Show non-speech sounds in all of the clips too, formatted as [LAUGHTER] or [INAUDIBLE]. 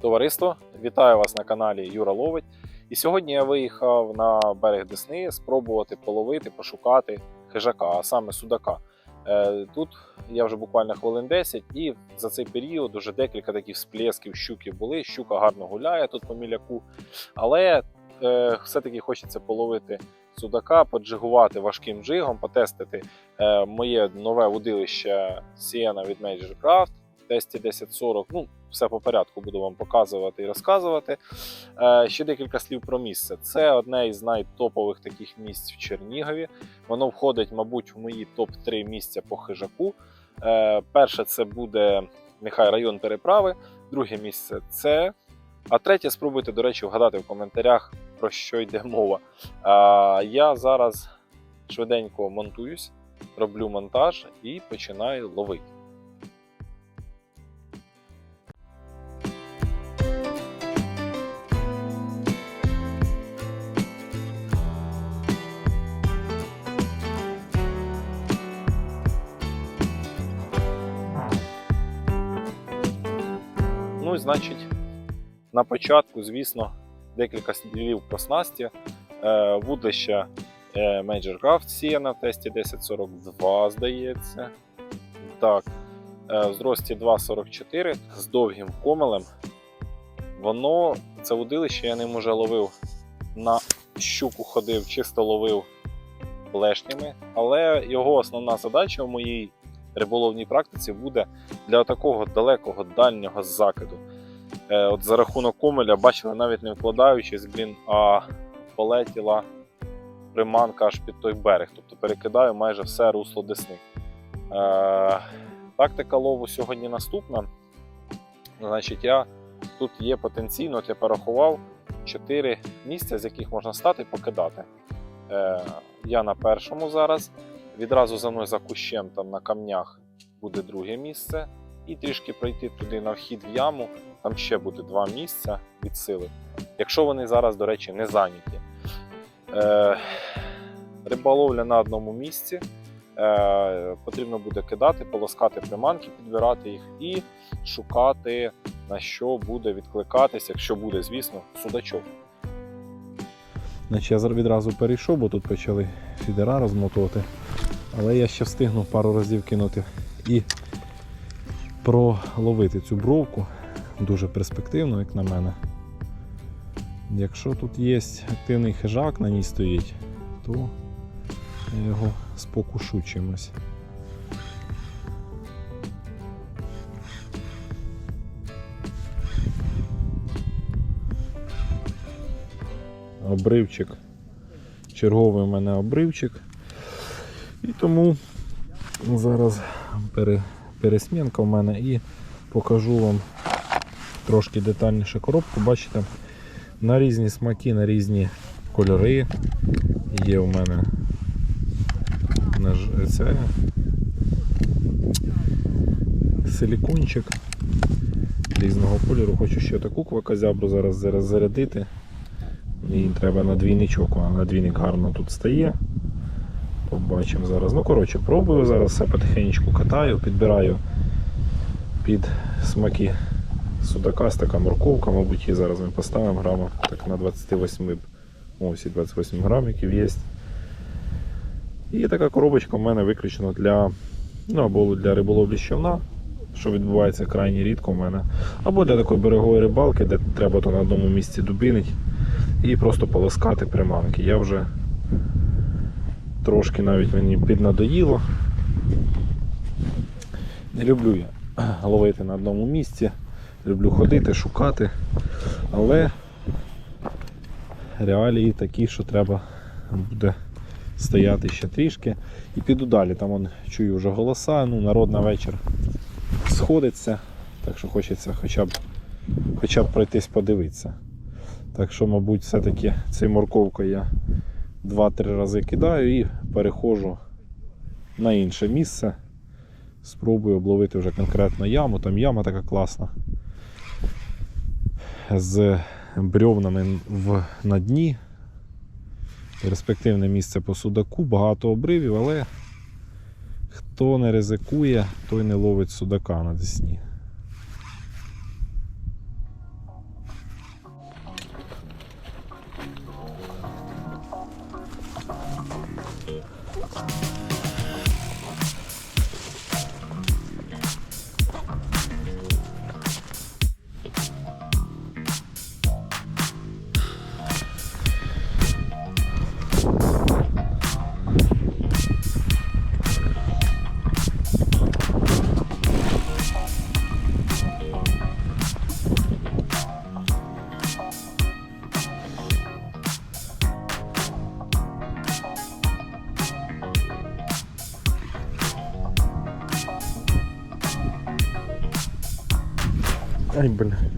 Товариство, вітаю вас на каналі Юра Ловить. І сьогодні я виїхав на берег Десни спробувати половити, пошукати хижака, а саме судака. Е, Тут я вже буквально хвилин 10, і за цей період вже декілька таких всплесків щуки були. Щука гарно гуляє тут по міляку, але е, все-таки хочеться половити судака, поджигувати важким джигом, потестити е, моє нове удилище Siena від Major Craft тесті 1040. Ну, все по порядку буду вам показувати і розказувати. Е, ще декілька слів про місце. Це одне із найтопових таких місць в Чернігові. Воно входить, мабуть, в мої топ-3 місця по хижаку. Е, перше це буде нехай район переправи, друге місце це. А третє, спробуйте, до речі, вгадати в коментарях, про що йде мова. Е, я зараз швиденько монтуюсь, роблю монтаж і починаю ловити. Значить, на початку, звісно, декілька слів про снасті. Е, е, Major Craft Siena в тесті 1042, здається. Так, е, в зрості 2,44 з довгим комелем. Воно, це удилище, я ним уже ловив на щуку ходив, чисто ловив блешнями. Але його основна задача в моїй риболовній практиці буде для такого далекого дальнього закиду. Е, от за рахунок комеля, бачили, навіть не вкладаючись, блін, а полетіла приманка аж під той берег. Тобто перекидаю майже все русло десни. Е, тактика лову сьогодні наступна. Значить, я тут є потенційно, от я порахував 4 місця, з яких можна стати і покидати. Е, я на першому зараз. Відразу за мною за кущем там на камнях буде друге місце. І трішки пройти туди на вхід в яму, там ще буде два місця від сили. Якщо вони зараз, до речі, не зайняті. Е, риболовля на одному місці. Е, потрібно буде кидати, полоскати приманки, підбирати їх і шукати, на що буде відкликатись, якщо буде, звісно, судачок. Значить, я відразу перейшов, бо тут почали фідера розмотувати. Але я ще встигну пару разів кинути і проловити цю бровку. Дуже перспективно, як на мене. Якщо тут є активний хижак на ній стоїть, то я його спокушу чимось. Обривчик. Черговий у мене обривчик. І тому зараз пере, пересмінка в мене і покажу вам трошки детальніше коробку. Бачите, на різні смаки, на різні кольори є у мене це, силікончик різного кольору. Хочу ще таку квакозябру зараз, зараз зарядити. Їй треба на двійничок, а на двійник гарно тут стає. Побачимо зараз. Ну, коротше, пробую зараз все потихеньку катаю, підбираю під смаки судака, така морковка, мабуть, її зараз ми поставимо грама так на 28 ось і 28 грамів є. І така коробочка в мене виключена для ну, або для риболовлі з човна, що відбувається крайні рідко в мене, або для такої берегової рибалки, де треба то на одному місці дубинить і просто полоскати приманки. Я вже трошки навіть мені піднадоїло. Не люблю я ловити на одному місці, люблю ходити, шукати, але реалії такі, що треба буде стояти ще трішки. І піду далі. Там он, чую вже голоса, ну, народ на вечір сходиться, так що хочеться хоча б, хоча б пройтись подивитися. Так що, мабуть, все-таки цією морковкою я 2-3 рази кидаю і переходжу на інше місце. Спробую обловити вже конкретно яму. Там яма така класна. З брьовнами в, на дні. Перспективне місце по судаку, багато обривів, але хто не ризикує, той не ловить судака на десні. Ай, бля.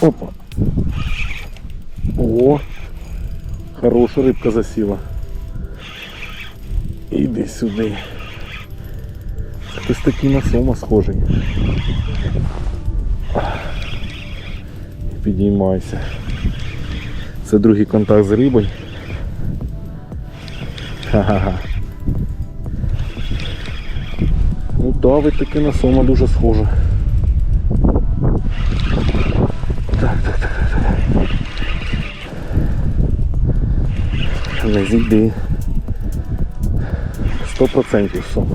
Опа. О, хороша рибка засіла. Іди сюди. Хтось такий на сома схожий. Підіймайся. Це другий контакт з рибою. Ха-ха-ха. Ну да, ви таки на сома дуже схоже. Так, так, так, так, так. Не зійди. Сто процентів сом.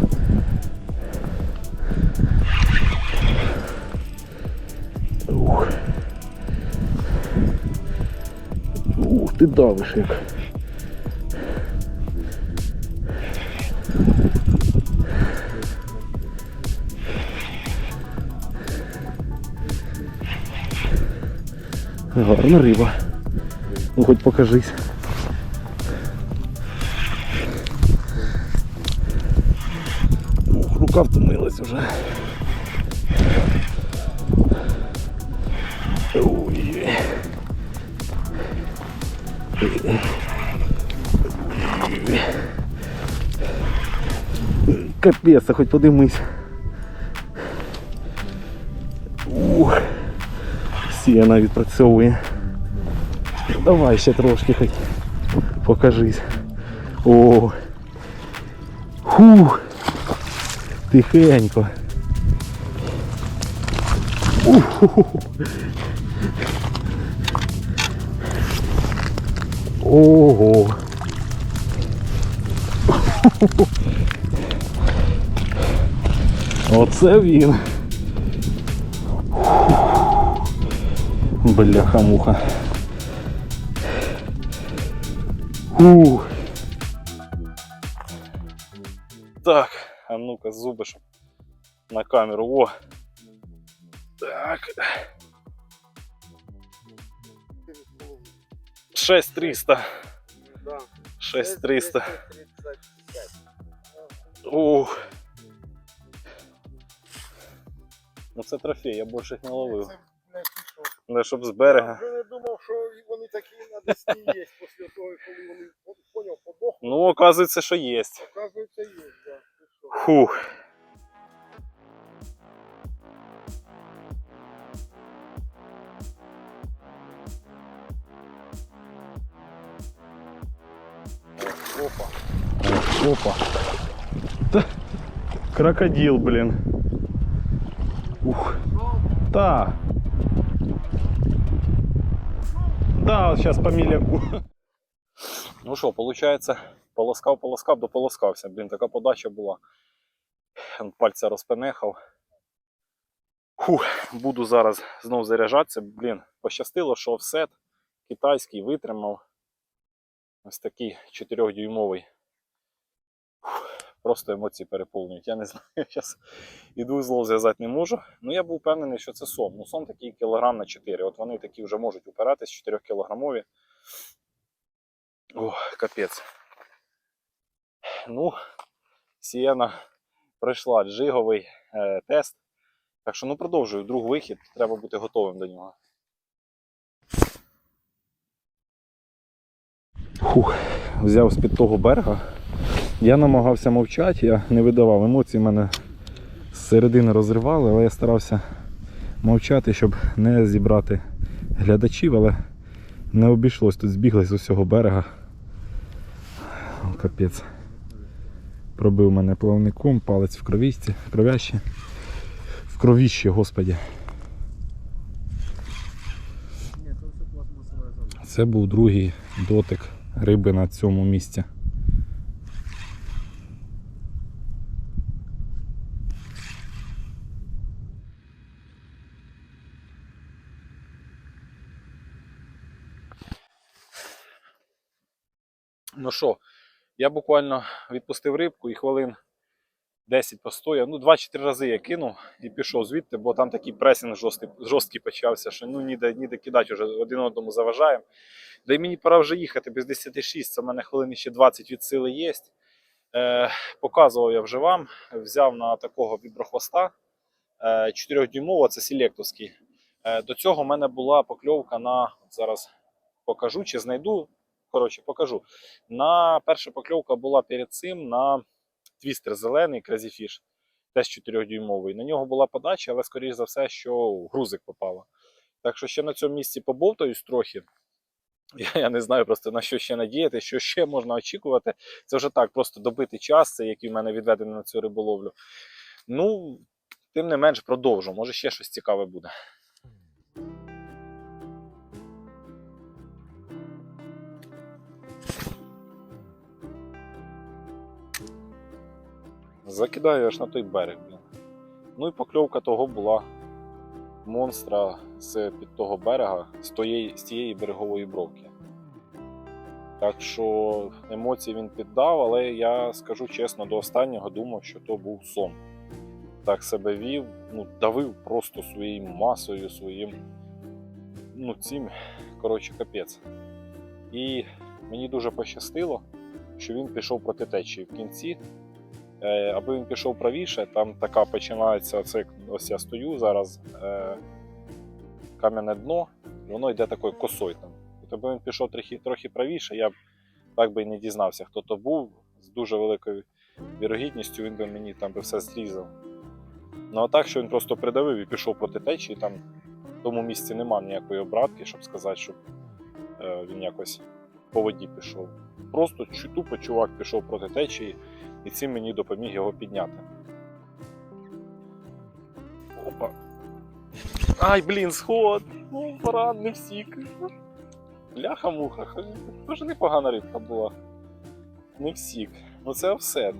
Ух. Ух, ти давиш як. Гарна риба. Ну хоч покажись. Рука втомилась уже. Ой. Капець, хоч подимись. Ух. Сіяна відпрацьовує. Давай ще трошки хоч покажись. О. Фух. Тихенько. Ух. Ого. Оце він. Бляха-муха. Ух. Так, а ну-ка, зуби, щоб на камеру. О. Так. 6300. Да. 6300. 235. Ух. Ну це трофей, я більше їх не ловив. Не щоб з берега. Я не думав, що вони такі на Десні є після того, коли вони поняв, подохли. Ну, оказується, що є. Оказується, є? Фух. Опа. Опа. Та, крокодил, блін. Ух. Та. Да, от зараз по міляку. Ну що, виходить, полоскав, полоскав, дополоскався. Блін, така подача була. Пальця розпенехав. Фух, буду зараз знов заряджатися. Блін, пощастило, що офсет китайський витримав. Ось такий 4-дюймовий. Фух, Просто емоції переповнюють. Я не знаю, [LAUGHS] зараз іду злов зв'язати не можу. Ну я був впевнений, що це сом. Ну сом такий кілограм на 4. От вони такі вже можуть упиратись 4 кілограмові. О, капець. Ну, Сієна пройшла джиговий е, тест. Так що ну продовжую друг вихід, треба бути готовим до нього. Фух, взяв з-під того берега. Я намагався мовчати, я не видавав емоцій, мене з середини розривали, але я старався мовчати, щоб не зібрати глядачів, але не обійшлось. Тут збігли з усього берега. Капець. Пробив мене плавником, палець в кровісті, кровящі. В кровіщі, господі. Це був другий дотик риби на цьому місці. Ну що, я буквально відпустив рибку і хвилин 10 постояв. Ну, 2-4 рази я кинув і пішов звідти, бо там такий пресінг жорсткий, жорсткий почався, що ну ніде, ніде кидати вже один одному заважаємо. Да й мені пора вже їхати без 10.6, це в мене хвилин ще 20 від сили є. Е, показував я вже вам, взяв на такого віброхвоста е, 4-дюймового, це селектовський. Е, до цього в мене була покльовка на, зараз покажу чи знайду, коротше покажу. На перша покльовка була перед цим на твістер зелений Crazy Fish, теж 4-дюймовий. На нього була подача, але скоріш за все, що грузик попало. Так що ще на цьому місці побовтаюсь трохи. Я, я не знаю просто на що ще надіяти, що ще можна очікувати. Це вже так, просто добити час, це який в мене відведений на цю риболовлю. Ну, тим не менш, продовжу. Може ще щось цікаве буде. Закидаю аж на той берег. Блін. Ну і покльовка того була монстра з під того берега, з, тієї, з тієї берегової бровки. Так що емоції він піддав, але я скажу чесно, до останнього думав, що то був сон. Так себе вів, ну, давив просто своєю масою, своїм. Ну, цим, коротше, капець. І мені дуже пощастило, що він пішов проти течії в кінці. Е, аби він пішов правіше, там така починається, оце, ось я стою зараз, е, кам'яне дно, і воно йде такою косою. Там. От аби він пішов трохи, трохи правіше, я б так би і не дізнався, хто то був. З дуже великою вірогідністю він би мені там би все зрізав. Ну а так, що він просто придавив і пішов проти течії, там в тому місці нема ніякої обратки, щоб сказати, щоб е, він якось по воді пішов. Просто тупо чувак пішов проти течії, і цим мені допоміг його підняти. Опа. Ай, блін, сход! Ну, не всік. Ляха-муха, дуже непогана рибка була. Не всік. Ну це все.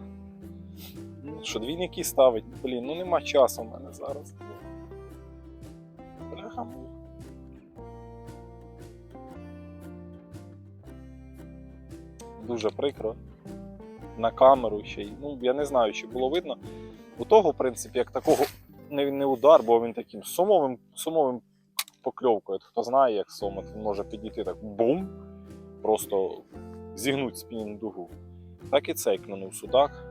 Що двійники ставить? Блін, ну нема часу в мене зараз. Бляха-муха. Дуже прикро. На камеру ще й. Ну, я не знаю, чи було видно. У того, в принципі, як такого не, не удар, бо він таким сумовим, сумовим покльовкою. Хто знає, як сомат, він може підійти так бум, просто зігнуть спінінг дугу. Так і цей клюнув судак.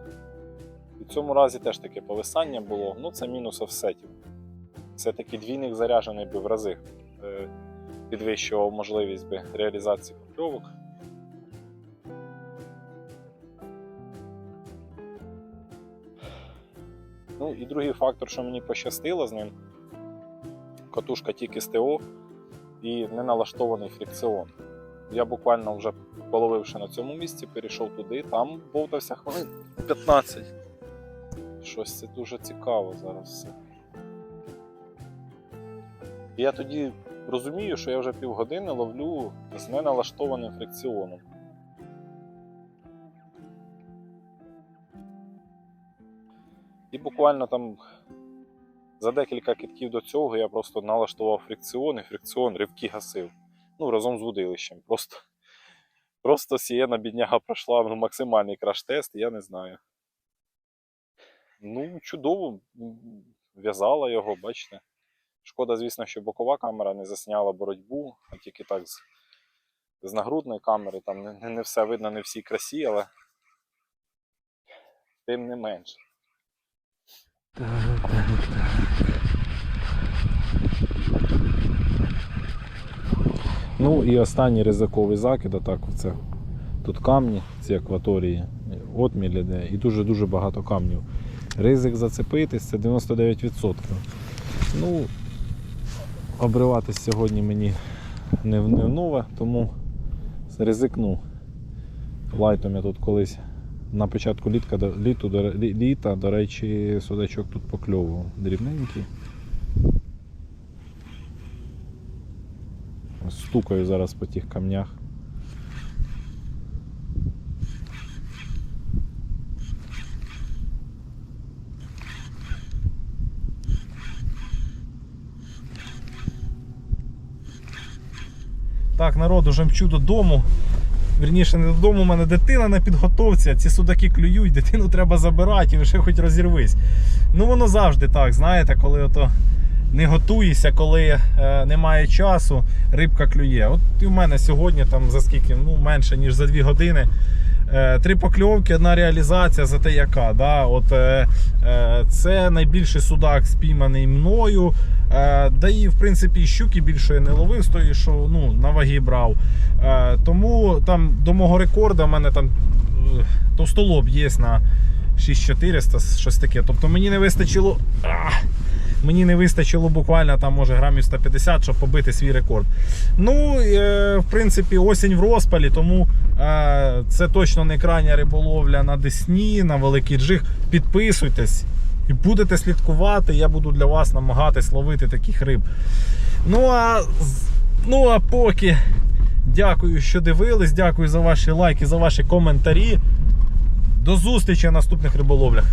І в цьому разі теж таке повисання було. Ну, це мінус офсетів. Все-таки двійник заряджений би в рази е, підвищував можливість би реалізації покльовок. Ну і другий фактор, що мені пощастило з ним, катушка тільки з ТО і не налаштований фрикціон. Я буквально вже половивши на цьому місці, перейшов туди, там бовтався хвилин 15. Щось це дуже цікаво зараз все. Я тоді розумію, що я вже півгодини ловлю з неналаштованим фрикціоном. Буквально там за декілька китків до цього я просто налаштував фрикціон, і фрикціон ривки гасив. Ну, разом з вудилищем. Просто, просто сієна бідняга пройшла ну, максимальний краш-тест, я не знаю. Ну, чудово, в'язала його, бачите. Шкода, звісно, що бокова камера не засняла боротьбу, а тільки так з, з нагрудної камери. Там не, не все видно, не всі красі, але тим не менше. Ну і останній ризиковий закид, отак оце. Тут камні, ці акваторії, отміль іде, і дуже-дуже багато камнів. Ризик зацепитись це 99%. Ну, обриватись сьогодні мені не в нове, тому ризикну. Лайтом я тут колись на початку літка, літу, до, лі- літа, до речі, судачок тут покльовував. Дрібненький. Стукаю зараз по тих камнях. Так, народ, уже додому. Вірніше, не додому, у мене дитина на підготовці, ці судаки клюють, дитину треба забирати і вже хоч розірвись. Ну воно завжди так, знаєте, коли ото не готуєшся, коли е, немає часу, рибка клює. От і в мене сьогодні там за скільки, ну менше ніж за 2 години. Е, Три покльовки, одна реалізація за те, яка. Да? От, е, е, це найбільший судак спійманий мною. Е, да і в принципі щуки більше не ловив з тої, що ну, на ваги брав. Е, тому там до мого рекорду в мене там е, товстолоб є на 6400, щось таке. Тобто мені не вистачило. Мені не вистачило буквально там, може, грамів 150, щоб побити свій рекорд. Ну, е, в принципі, осінь в розпалі, тому е, це точно не крайня риболовля на Десні, на Великий Джиг. Підписуйтесь і будете слідкувати. Я буду для вас намагатись ловити таких риб. Ну а, ну, а поки дякую, що дивились, дякую за ваші лайки, за ваші коментарі. До зустрічі в наступних риболовлях.